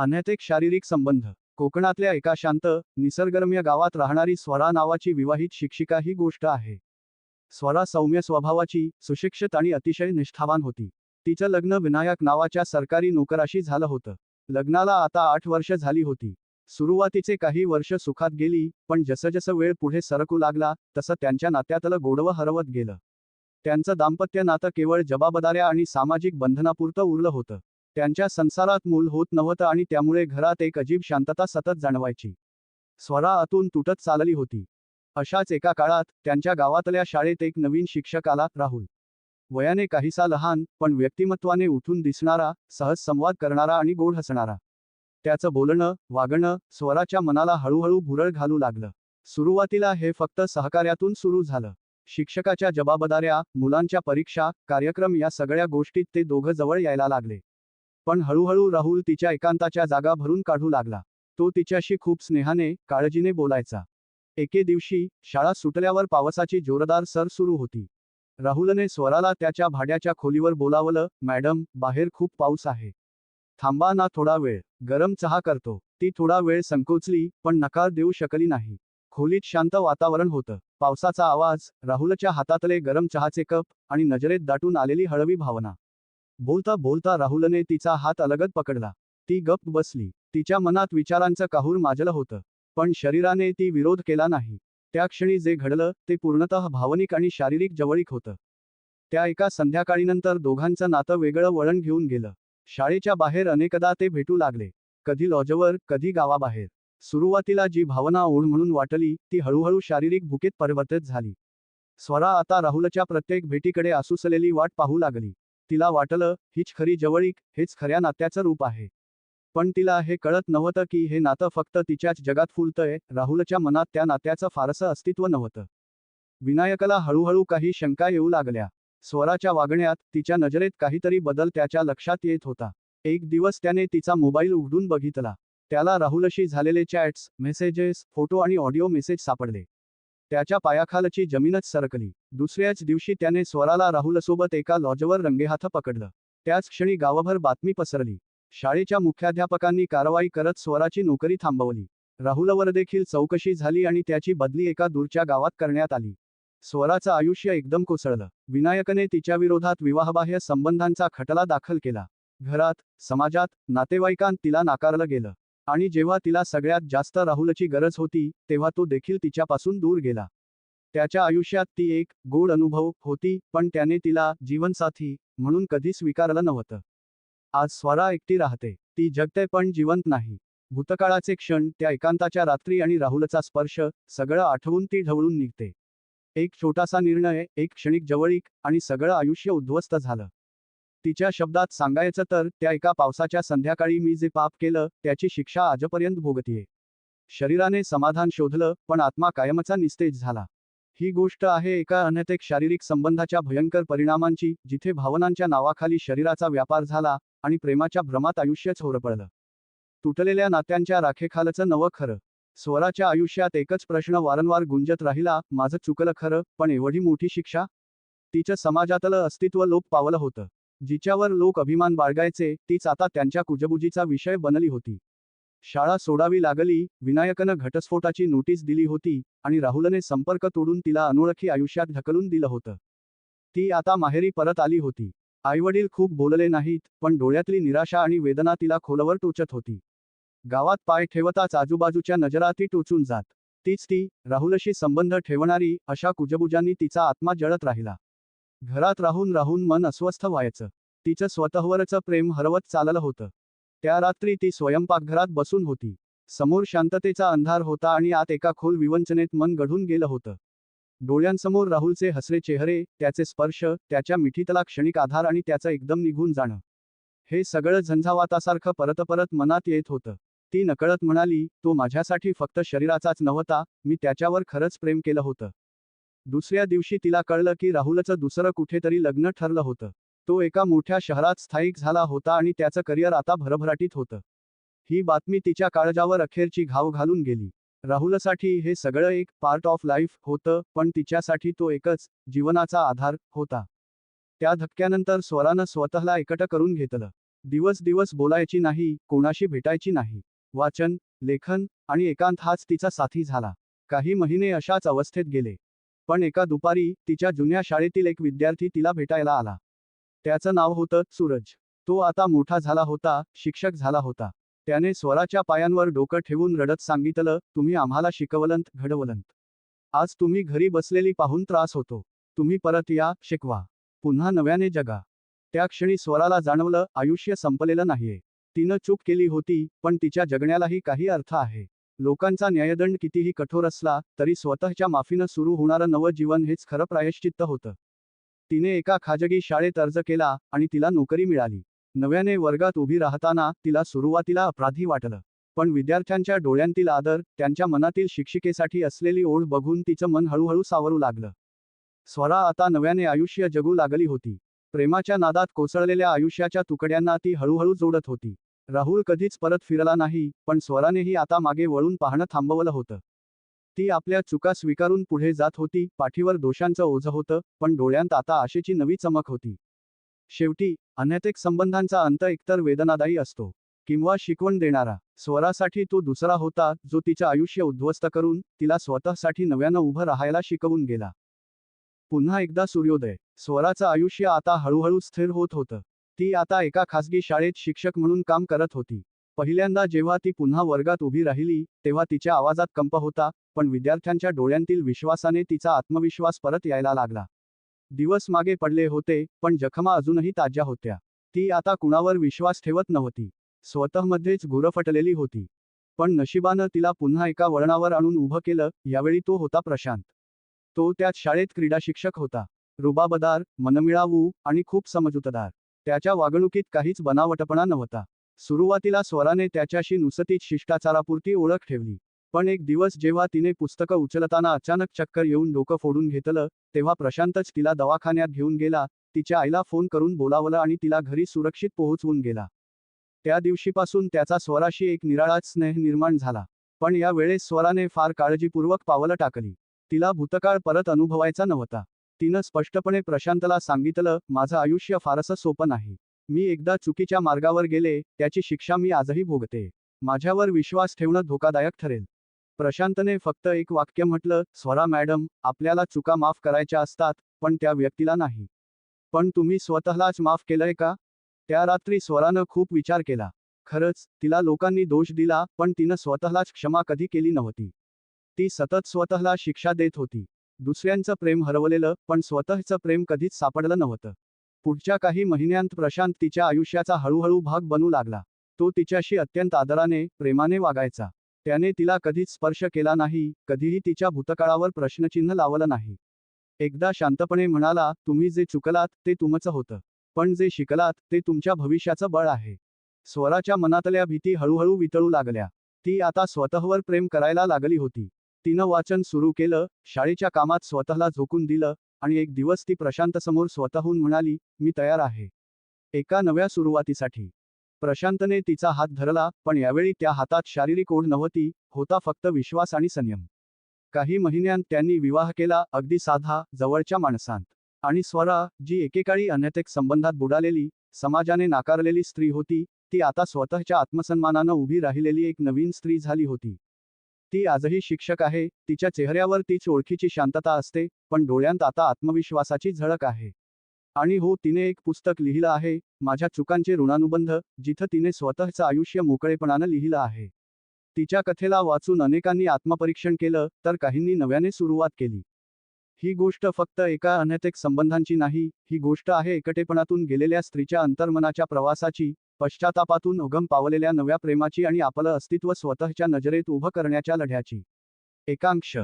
अनैतिक शारीरिक संबंध. कोकणातल्या एका शांत निसर्गरम्य गावात राहणारी स्वरा नावाची विवाहित शिक्षिका ही गोष्ट आहे. स्वरा सौम्य स्वभावाची सुशिक्षित आणि अतिशय निष्ठावान होती. तिचं लग्न विनायक नावाच्या सरकारी नोकराशी झालं होतं. लग्नाला आता आठ वर्ष झाली होती. सुरुवातीचे काही वर्ष सुखात गेली पण जसजसं वेळ पुढे सरकू लागला तसं त्यांच्या नात्यातलं गोडवं हरवत गेलं. त्यांचं दाम्पत्य नातं केवळ जबाबदाऱ्या आणि सामाजिक बंधनापुरतं उरलं होतं. त्यांच्या संसारात मूल होत नव्हतं आणि त्यामुळे घरात एक अजीब शांतता सतत जाणवायची. स्वरा आतून तुटत चालली होती. अशाच एका काळात त्यांच्या गावातल्या शाळेत एक नवीन शिक्षक आला राहुल. वयाने काहीसा लहान पण व्यक्तिमत्वाने उठून दिसणारा सहज संवाद करणारा आणि गोड हसणारा. त्याचं बोलणं वागणं स्वराच्या मनाला हळूहळू भुरळ घालू लागलं. सुरुवातीला हे फक्त सहकार्यातून सुरू झालं. शिक्षकाच्या जबाबदाऱ्या मुलांच्या परीक्षा कार्यक्रम या सगळ्या गोष्टीत ते दोघं जवळ यायला लागले. पण हळूहळू राहुल तिच्या एकांताच्या जागा भरून काढू लागला. तो तिच्याशी खूप स्नेहाने काळजीने बोलायचा. एके दिवशी शाळा सुटल्यावर पावसाची जोरदार सर सुरू होती. राहुलने स्वराला त्याच्या भाड्याच्या खोलीवर बोलावलं मॅडम बाहेर खूप पाऊस आहे. थांबा ना थोडा वेळ. गरम चहा करतो. ती थोडा वेळ संकोचली पण नकार देऊ शकली नाही. खोलीत शांत वातावरण होतं. पावसाचा आवाज राहुलच्या हातातले गरम चहाचे कप आणि नजरेत दाटून आलेली हळवी भावना. बोलता बोलता राहुलने तिचा हात अलगद पकडला. ती गप्प बसली. तिच्या मनात विचारांचं काहूर माजलं होतं. पण शरीराने ती विरोध केला नाही. त्या क्षणी जे घडलं ते पूर्णतः भावनिक आणि शारीरिक जवळीक होतं. त्या एका संध्याकाळीनंतर दोघांचं नातं वेगळं वळण घेऊन गेलं. शाळेच्या बाहेर अनेकदा ते भेटू लागले. कधी लॉजवर कधी गावाबाहेर. सुरुवातीला जी भावना ओढ म्हणून वाटली ती हळूहळू शारीरिक भुकेत परिवर्तित झाली. स्वरा आता राहुलच्या प्रत्येक भेटीकडे आसुसलेली वाट पाहू लागली. तिला वाटलं हीच खरी जवळीक हेच खऱ्या नात्याचं रूप आहे. पण तिला हे कळत नव्हतं की हे नातं फक्त तिच्याच जगात फुलतंय राहुलच्या मनात त्या नात्याचं फारसं अस्तित्व नव्हतं. विनायकला हळूहळू काही शंका येऊ लागल्या. स्वराच्या वागण्यात तिच्या नजरेत काहीतरी बदल त्याच्या लक्षात येत होता. एक दिवस त्याने तिचा मोबाईल उघडून बघितला. त्याला राहुलशी झालेले चॅट्स मेसेजेस फोटो आणि ऑडिओ मेसेज सापडले. त्याच्या पायाखालची जमीनच सरकली. दुसऱ्याच दिवशी त्याने स्वराला राहुलसोबत एका लॉजवर रंगेहाथ पकडलं. त्याच क्षणी गावभर बातमी पसरली. शाळेच्या मुख्याध्यापकांनी कारवाई करत स्वराची नोकरी थांबवली. राहुलवर देखील चौकशी झाली आणि त्याची बदली एका दूरच्या गावात करण्यात आली. स्वराचं आयुष्य एकदम कोसळलं. विनायकने तिच्याविरोधात विवाहबाह्य संबंधांचा खटला दाखल केला. घरात समाजात नातेवाईकांत तिला नाकारलं गेलं. आणि जेव्हा तिला सगळ्यात जास्त राहुलची गरज होती तेव्हा तो देखील तिच्यापासून दूर गेला. त्याच्या आयुष्यात ती एक गोड अनुभव होती पण त्याने तिला जीवनसाथी म्हणून कधी स्वीकारलं नव्हतं. आज स्वरा एकटी राहते. ती जगते पण जिवंत नाही. भूतकाळाचे क्षण त्या एकांताच्या रात्री आणि राहुलचा स्पर्श सगळं आठवून ती ढवळून निघते. एक छोटासा निर्णय एक क्षणिक जवळीक आणि सगळं आयुष्य उद्ध्वस्त झालं. तिच्या शब्दात सांगायचं तर त्या एका पावसाच्या संध्याकाळी मी जे पाप केलं त्याची शिक्षा आजपर्यंत भोगतीये. शरीराने समाधान शोधलं पण आत्मा कायमचा निस्तेज झाला. ही गोष्ट आहे एका अनैतिक शारीरिक संबंधाच्या भयंकर परिणामांची जिथे भावनांच्या नावाखाली शरीराचा व्यापार झाला आणि प्रेमाच्या भ्रमात आयुष्यच होरपडलं तुटलेल्या नात्यांच्या राखेखालचं नवं खरं. स्वराच्या आयुष्यात एकच प्रश्न वारंवार गुंजत राहिला माझं चुकलं खरं पण एवढी मोठी शिक्षा? तिचं समाजातलं अस्तित्व लोप पावलं होतं. जिच्यावर लोक अभिमान बाळगायचे तीच आता त्यांच्या कुजबुजीचा विषय बनली होती. शाळा सोडावी लागली विनायकनं घटस्फोटाची नोटीस दिली होती आणि राहुलने संपर्क तोडून तिला अनोळखी आयुष्यात ढकलून दिलं होतं. ती आता माहेरी परत आली होती. आईवडील खूप बोलले नाहीत पण डोळ्यातली निराशा आणि वेदना तिला खोलवर टोचत होती. गावात पाय ठेवताच आजूबाजूच्या नजरा ती टोचून जात. तीच ती राहुलशी संबंध ठेवणारी अशा कुजबुजांनी तिचा आत्मा जळत राहिला. घरात राहून राहून मन अस्वस्थ व्हायचं. तिचं स्वतःवरचं प्रेम हरवत चाललं होतं. त्या रात्री ती स्वयंपाकघरात बसून होती. समोर शांततेचा अंधार होता आणि आत एका खोल विवंचनेत मन गढून गेलं होतं. डोळ्यांसमोर राहुलचे हसरे चेहरे त्याचे स्पर्श त्याच्या मिठीतला क्षणिक आधार आणि त्याचं एकदम निघून जाणं. हे सगळं झंझावातासारखं परत परत मनात येत होतं. ती नकळत म्हणाली तो माझ्यासाठी फक्त शरीराचाच नव्हता मी त्याच्यावर खरंच प्रेम केलं होतं. दुसऱ्या दिवशी तिला कळलं की राहुलचं दुसरं कुठेतरी लग्न ठरलं होतं. तो एका मोठ्या शहरात स्थायिक झाला होता आणि त्याचं करिअर आता भरभराटीत होतं. ही बातमी तिच्या काळजावर अखेरची घाव घालून गेली. राहुलसाठी हे सगळं एक पार्ट ऑफ लाईफ होतं पण तिच्यासाठी तो एकच जीवनाचा आधार होता. त्या धक्क्यानंतर स्वरानं स्वतःला एकटं करून घेतलं. दिवस दिवस बोलायची नाही कोणाशी भेटायची नाही. वाचन लेखन आणि एकांत हाच तिचा साथी झाला. काही महिने अशाच अवस्थेत गेले. पण एका दुपारी तिच्या जुन्या शाळेतील एक विद्यार्थी तिला भेटायला आला. त्याचं नाव होतं सूरज. तो आता मोठा झाला होता शिक्षक झाला होता. त्याने स्वराच्या पायांवर डोकं ठेवून रडत सांगितलं तुम्ही आम्हाला शिकवलंत घडवलंत. आज तुम्ही घरी बसलेली पाहून त्रास होतो. तुम्ही परत या शिकवा. पुन्हा नव्याने जगा. त्या क्षणी स्वराला जाणवलं आयुष्य संपलेलं नाहीये. तिनं चूक केली होती पण तिच्या जगण्यालाही काही अर्थ आहे. लोकांचा न्यायदंड कितीही कठोर असला तरी स्वतःच्या माफीनं सुरू होणारं नवं जीवन हेच खरं प्रायश्चित्त होतं. तिने एका खाजगी शाळेत अर्ज केला आणि तिला नोकरी मिळाली. नव्याने वर्गात उभी राहताना तिला सुरुवातीला अपराधी वाटलं. पण विद्यार्थ्यांच्या डोळ्यांतील आदर त्यांच्या मनातील शिक्षिकेसाठी असलेली ओढ बघून तिचं मन हळूहळू सावरू लागलं. स्वरा आता नव्याने आयुष्य जगू लागली होती. प्रेमाच्या नादात कोसळलेल्या आयुष्याच्या तुकड्यांना ती हळूहळू जोडत होती. राहुल कधीच परत फिरला नाही पण स्वरानेही आता मागे वळून पाहणं थांबवलं होतं. ती आपल्या चुका स्वीकारून पुढे जात होती पाठीवर दोषांचं ओझं होतं पण डोळ्यांत आता आशेची नवी चमक होती. शेवटी अनैतिक संबंधांचा अंत एकतर वेदनादायी असतो किंवा शिकवण देणारा स्वरासाठी तो दुसरा होता जो तिचं आयुष्य उद्ध्वस्त करून तिला स्वतःसाठी नव्यानं उभं राहायला शिकवून गेला. पुन्हा एकदा सूर्योदय स्वराचं आयुष्य आता हळूहळू स्थिर होत होतं. ती आता एका खासगी शाळेत शिक्षक म्हणून काम करत होती. पहिल्यांदा जेव्हा ती पुन्हा वर्गात उभी राहिली तेव्हा तिच्या आवाजात कंप होता पण विद्यार्थ्यांच्या डोळ्यांतील विश्वासाने तिचा आत्मविश्वास परत यायला लागला. दिवस मागे पडले होते पण जखमा अजूनही ताज्या होत्या. ती आता कुणावर विश्वास ठेवत नव्हती. स्वतःमध्येच गुरफटलेली होती. पण नशिबानं तिला पुन्हा एका वळणावर आणून उभं केलं यावेळी तो होता प्रशांत. तो त्याच शाळेत क्रीडा शिक्षक होता. रुबाबदार मनमिळावू आणि खूप समजूतदार. त्याच्या वागणुकीत काहीच बनावटपणा नव्हता. सुरुवातीला स्वराने त्याच्याशी नुसतीच शिष्टाचारापुरती ओळख ठेवली. पण एक दिवस जेव्हा तिने पुस्तकं उचलताना अचानक चक्कर येऊन डोकं फोडून घेतलं तेव्हा प्रशांतच तिला दवाखान्यात घेऊन गेला तिच्या आईला फोन करून बोलावलं आणि तिला घरी सुरक्षित पोहोचवून गेला. त्या दिवशीपासून त्याचा स्वराशी एक निराळाच स्नेह निर्माण झाला. पण या वेळेस स्वराने फार काळजीपूर्वक पावलं टाकली. तिला भूतकाळ परत अनुभवायचा नव्हता. तिनं स्पष्टपणे प्रशांतला सांगितलं माझं आयुष्य फारसं सोपं नाही. मी एकदा चुकीच्या मार्गावर गेले त्याची शिक्षा मी आजही भोगते. माझ्यावर विश्वास ठेवणं धोकादायक ठरेल. प्रशांतने फक्त एक वाक्य म्हटलं स्वरा मॅडम आपल्याला चुका माफ करायच्या असतात पण त्या व्यक्तीला नाही. पण तुम्ही स्वतःलाच माफ केलंय का? त्या रात्री स्वरानं खूप विचार केला. खरंच तिला लोकांनी दोष दिला पण तिनं स्वतःलाच क्षमा कधी केली नव्हती. ती सतत स्वतःला शिक्षा देत होती. दुसऱ्यांचं प्रेम हरवलेलं पण स्वतःचं प्रेम कधीच सापडलं नव्हतं. पुढच्या काही महिन्यांत प्रशांत तिच्या आयुष्याचा हळूहळू भाग बनू लागला. तो तिच्याशी अत्यंत आदराने प्रेमाने वागायचा. त्याने तिला कधीच स्पर्श केला नाही कधीही तिच्या भूतकाळावर प्रश्नचिन्ह लावलं नाही. एकदा शांतपणे म्हणाला तुम्ही जे चुकलात ते तुमचं होतं. पण जे शिकलात ते तुमच्या भविष्याचं बळ आहे. स्वराच्या मनातल्या भीती हळूहळू वितळू लागल्या. ती आता स्वतःवर प्रेम करायला लागली होती. तिनं वाचन सुरू केलं शाळेच्या कामात स्वतःला झोकून दिलं आणि एक दिवस ती प्रशांतसमोर स्वतःहून म्हणाली मी तयार आहे. एका नव्या सुरुवातीसाठी. प्रशांतने तिचा हात धरला पण यावेळी त्या हातात शारीरिक ओढ नव्हती होता फक्त विश्वास आणि संयम. काही महिन्यांत त्यांनी विवाह केला अगदी साधा जवळच्या माणसांत. आणि स्वरा जी एकेकाळी अनैतिक संबंधात बुडालेली समाजाने नाकारलेली स्त्री होती ती आता स्वतःच्या आत्मसन्मानानं उभी राहिलेली एक नवीन स्त्री झाली होती. ती आजही शिक्षक आहे तिच्या चेहऱ्यावर तीच ओळखीची शांतता असते पण डोळ्यांत आता आत्मविश्वासाची झळक आहे. आणि हो तिने एक पुस्तक लिहिलं आहे माझ्या चुकांचे ऋणानुबंध जिथं तिने स्वतःचं आयुष्य मोकळेपणानं लिहिलं आहे. तिच्या कथेला वाचून अनेकांनी आत्मपरीक्षण केलं तर काहींनी नव्याने सुरुवात केली. ही गोष्ट फक्त एका अनैतिक संबंधांची नाही ही गोष्ट आहे एकटेपणातून गेलेल्या स्त्रीच्या अंतर्मनाच्या प्रवासाची पश्चातापातून उगम पावलेल्या नव्या प्रेमाची आणि आपलं अस्तित्व स्वतःच्या नजरेत उभं करण्याच्या लढ्याची. एकांक्ष